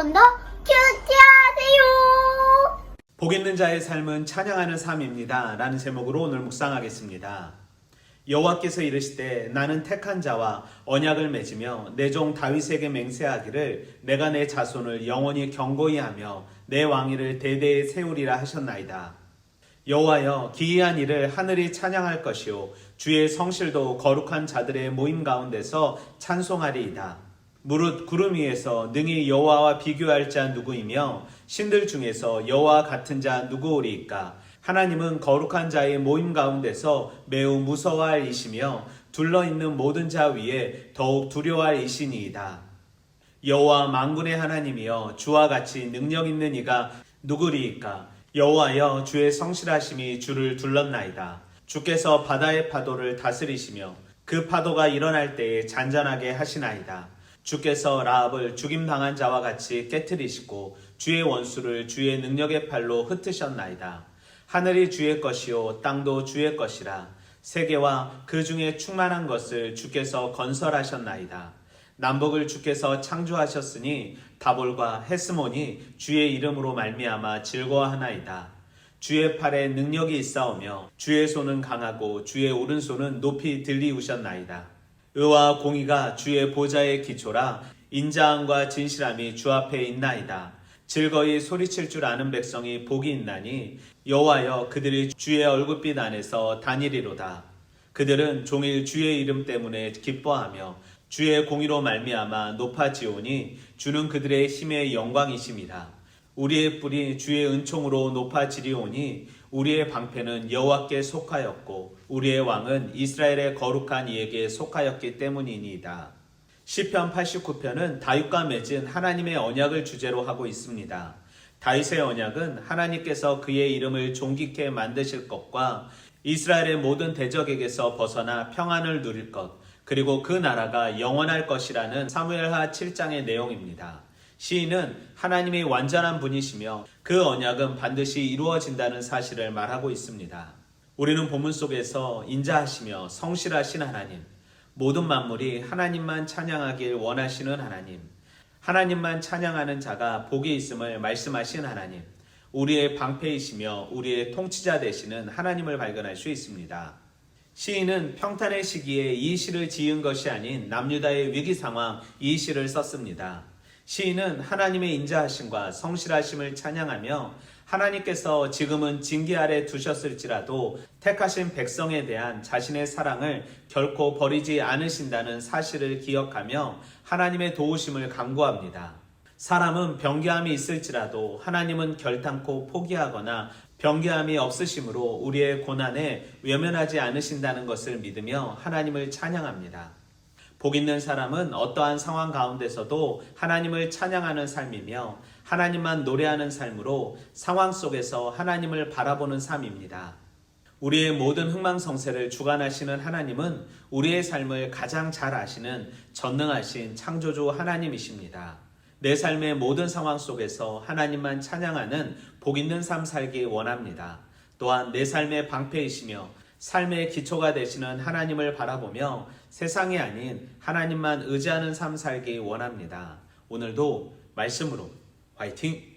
여러분도 큐티하세요. 복 있는 자의 삶은 찬양하는 삶입니다. 라는 제목으로 오늘 묵상하겠습니다. 여호와께서 이르시되 나는 택한 자와 언약을 맺으며 내 종 다윗에게 맹세하기를 내가 내 자손을 영원히 경고히 하며 내 왕위를 대대에 세우리라 하셨나이다. 여호와여 기이한 일을 하늘이 찬양할 것이요 주의 성실도 거룩한 자들의 모임 가운데서 찬송하리이다. 무릇 구름 위에서 능히 여호와와 비교할 자 누구이며 신들 중에서 여호와 같은 자 누구오리이까? 하나님은 거룩한 자의 모임 가운데서 매우 무서워할 이시며 둘러 있는 모든 자 위에 더욱 두려워할 이시니이다. 여호와 만군의 하나님이여 주와 같이 능력 있는 이가 누구리이까? 여호와여 주의 성실하심이 주를 둘렀나이다. 주께서 바다의 파도를 다스리시며 그 파도가 일어날 때에 잔잔하게 하시나이다 주께서 라합을 죽임 당한 자와 같이 깨뜨리시고 주의 원수를 주의 능력의 팔로 흩으셨나이다 하늘이 주의 것이요 땅도 주의 것이라 세계와 그 중에 충만한 것을 주께서 건설하셨나이다 남북을 주께서 창조하셨으니 다볼과 헤스몬이 주의 이름으로 말미암아 즐거워하나이다. 주의 팔에 능력이 있사오며 주의 손은 강하고 주의 오른손은 높이 들리우셨나이다. 의와 공의가 주의 보좌의 기초라 인자함과 진실함이 주 앞에 있나이다. 즐거이 소리칠 줄 아는 백성이 복이 있나니 여호와여 그들이 주의 얼굴빛 안에서 다니리로다. 그들은 종일 주의 이름 때문에 기뻐하며 주의 공의로 말미암아 높아지오니 주는 그들의 힘의 영광이심이라. 우리의 뿔이 주의 은총으로 높아지리오니 우리의 방패는 여호와께 속하였고 우리의 왕은 이스라엘의 거룩한 이에게 속하였기 때문이니이다. 시편 89편은 다윗과 맺은 하나님의 언약을 주제로 하고 있습니다. 다윗의 언약은 하나님께서 그의 이름을 존귀케 만드실 것과 이스라엘의 모든 대적에게서 벗어나 평안을 누릴 것, 그리고 그 나라가 영원할 것이라는 사무엘하 7장의 내용입니다. 시인은 하나님이 완전한 분이시며 그 언약은 반드시 이루어진다는 사실을 말하고 있습니다. 우리는 본문 속에서 인자하시며 성실하신 하나님, 모든 만물이 하나님만 찬양하길 원하시는 하나님, 하나님만 찬양하는 자가 복이 있음을 말씀하신 하나님, 우리의 방패이시며 우리의 통치자 되시는 하나님을 발견할 수 있습니다. 시인은 평탄의 시기에 이 시를 지은 것이 아닌 남유다의 위기 상황 이 시를 썼습니다. 시인은 하나님의 인자하심과 성실하심을 찬양하며 하나님께서 지금은 징계 아래 두셨을지라도 택하신 백성에 대한 자신의 사랑을 결코 버리지 않으신다는 사실을 기억하며 하나님의 도우심을 강구합니다. 사람은 변개함이 있을지라도 하나님은 결단코 포기하거나 변개함이 없으심으로 우리의 고난에 외면하지 않으신다는 것을 믿으며 하나님을 찬양합니다. 복 있는 사람은 어떠한 상황 가운데서도 하나님을 찬양하는 삶이며 하나님만 노래하는 삶으로 상황 속에서 하나님을 바라보는 삶입니다. 우리의 모든 흥망성쇠를 주관하시는 하나님은 우리의 삶을 가장 잘 아시는 전능하신 창조주 하나님이십니다. 내 삶의 모든 상황 속에서 하나님만 찬양하는 복 있는 삶 살기 원합니다. 또한 내 삶의 방패이시며 삶의 기초가 되시는 하나님을 바라보며 세상이 아닌 하나님만 의지하는 삶 살기 원합니다. 오늘도 말씀으로 화이팅!